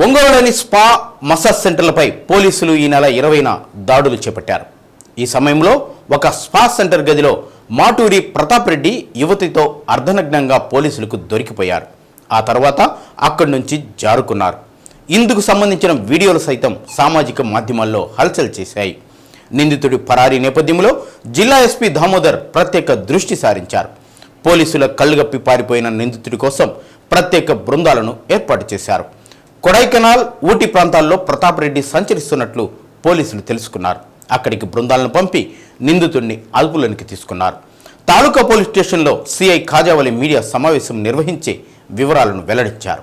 ఒంగోలులోని spa massage సెంటర్లపై పోలీసులు ఈ నెల ఇరవైన దాడులు చేపట్టారు. ఈ సమయంలో ఒక స్పా సెంటర్ గదిలో మాటూరి ప్రతాప్ రెడ్డి యువతితో అర్ధనగ్నంగా పోలీసులకు దొరికిపోయారు. ఆ తర్వాత అక్కడి నుంచి జారుకున్నారు. ఇందుకు సంబంధించిన వీడియోలు సైతం సామాజిక మాధ్యమాల్లో హల్చల్ చేశాయి. నిందితుడి పరారీ నేపథ్యంలో జిల్లా ఎస్పీ దామోదర్ ప్రత్యేక దృష్టి సారించారు. పోలీసుల కళ్ళుగప్పి పారిపోయిన నిందితుడి కోసం ప్రత్యేక బృందాలను ఏర్పాటు చేశారు. కొడైకెనాల్ ఊటీ ప్రాంతాల్లో ప్రతాప్ రెడ్డి సంచరిస్తున్నట్లు పోలీసులు తెలుసుకున్నారు. అక్కడికి బృందాలను పంపి నిందితుడిని అదుపులోనికి తీసుకున్నారు. తాలూకా పోలీస్ స్టేషన్లో సిఐ ఖాజావలి మీడియా సమావేశం నిర్వహించి వివరాలను వెల్లడించారు.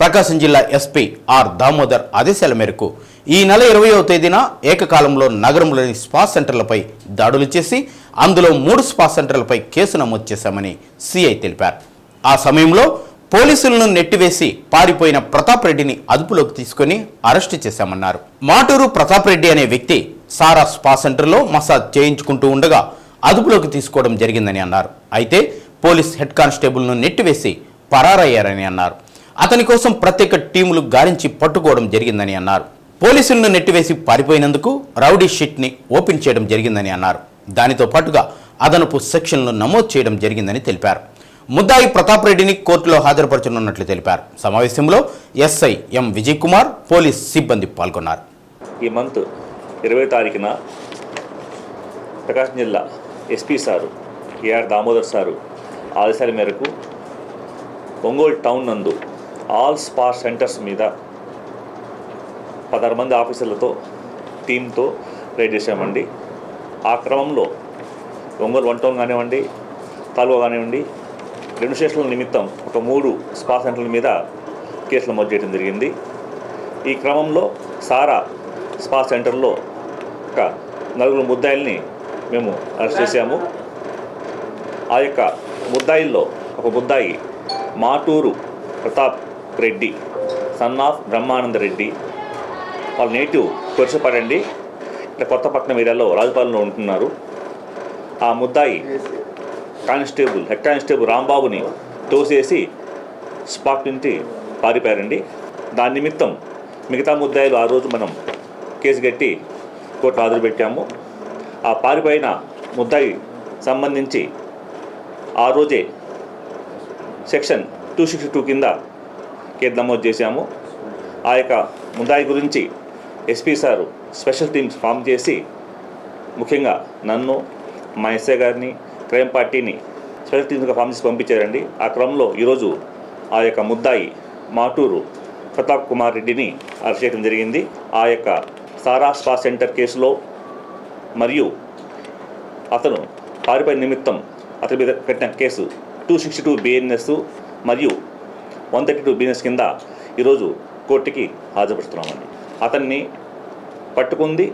ప్రకాశం జిల్లా ఎస్పీ ఆర్ దామోదర్ ఆదేశాల మేరకు ఈ నెల ఇరవయో తేదీన ఏకకాలంలో నగరంలోని స్పా సెంటర్లపై దాడులు చేసి అందులో మూడు స్పా సెంటర్లపై కేసు నమోదు చేశామని సిఐ తెలిపారు. ఆ సమయంలో పోలీసులను నెట్టివేసి పారిపోయిన ప్రతాప్ రెడ్డిని అదుపులోకి తీసుకొని అరెస్టు చేశామన్నారు. మాటూరు ప్రతాప్ రెడ్డి అనే వ్యక్తి సారా స్పా సెంటర్లో మసాజ్ చేయించుకుంటూ ఉండగా అదుపులోకి తీసుకోవడం జరిగిందని అన్నారు. అయితే పోలీస్ హెడ్ కానిస్టేబుల్ను నెట్టివేసి పరారయ్యారని అన్నారు. అతని కోసం ప్రత్యేక టీములు గారించి పట్టుకోవడం జరిగిందని అన్నారు. పోలీసులను నెట్టివేసి పారిపోయినందుకు రౌడీ షీట్ని ఓపెన్ చేయడం జరిగిందని అన్నారు. దానితో పాటుగా అదనపు సెక్షన్లు నమోదు చేయడం జరిగిందని తెలిపారు. ముద్దాయి ప్రతాప్ రెడ్డిని కోర్టులో హాజరుపరచనున్నట్లు తెలిపారు. సమావేశంలో SI M Vijay Kumar police సిబ్బంది పాల్గొన్నారు. ఈ మంత్ ఇరవై తారీఖున ప్రకాశం జిల్లా SP sir AR Damodar sir ఆదేశాల మేరకు ఒంగోలు టౌన్ నందు ఆల్ స్పా సెంటర్స్ మీద పదహారు మంది ఆఫీసర్లతో టీంతో రైడ్ చేశామండి. ఆ క్రమంలో ఒంగోలు వన్ టౌన్ కానివ్వండి తాలూకా కానివ్వండి రెండు స్టేషన్ల నిమిత్తం ఒక మూడు స్పా సెంటర్ల మీద కేసులు నమోదు చేయడం జరిగింది. ఈ క్రమంలో సారా స్పా సెంటర్లో ఒక నలుగురు ముద్దాయిల్ని మేము అరెస్ట్ చేశాము. ఆ యొక్క ముద్దాయిల్లో ఒక ముద్దాయి మాటూరు ప్రతాప్ రెడ్డి సన్ ఆఫ్ బ్రహ్మానంద రెడ్డి. వాళ్ళ నేటివ్ కొరిసపాడండి ఇక్కడ కొత్తపట్నం ఏరియాలో రాజపాలెంలో ఉంటున్నారు. ఆ ముద్దాయి కానిస్టేబుల్ హెడ్ కానిస్టేబుల్ రాంబాబుని తోసేసి స్పాట్ నుంచి పారిపోయారండి. దాని నిమిత్తం మిగతా ముద్దాయిలు ఆ రోజు మనం కేసు కట్టి కోర్టు హాజరు పెట్టాము. ఆ పారిపోయిన ముద్దాయి సంబంధించి ఆ రోజే సెక్షన్ టూ సిక్స్టీ టూ కింద కేసు నమోదు చేశాము. ఆ యొక్క ముద్దాయి గురించి SP sir special teams form చేసి ముఖ్యంగా నన్ను మా ఎస్ఏ గారిని క్రైమ్ పార్టీని స్పెషల్ టీమ్స్గా ఫామ్ చేసి పంపించారండి. ఆ క్రమంలో ఈరోజు ఆ యొక్క ముద్దాయి మాటూరు ప్రతాప్ కుమార్ రెడ్డిని అరెస్ట్ చేయడం జరిగింది. ఆ యొక్క సారా స్పా సెంటర్ కేసులో మరియు అతను పారిపోయిన నిమిత్తం అతని మీద పెట్టిన case two sixty two BNS మరియు వన్ థర్టీ టూ బిఎన్ఎస్ కింద ఈరోజు కోర్టుకి హాజరుపరుస్తున్నామండి. అతన్ని పట్టుకుంది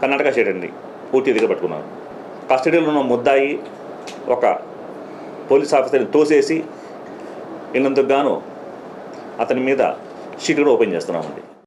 కర్ణాటక స్టేట్ అండి. పూర్తి దగ్గర పట్టుకున్నారు కస్టడీలో ఉన్న ముద్దాయి ఒక పోలీస్ ఆఫీసర్ని తోసేసి వెళ్ళినందుకు గాను అతని మీద షీట్ కూడా ఓపెన్ చేస్తున్నామండి.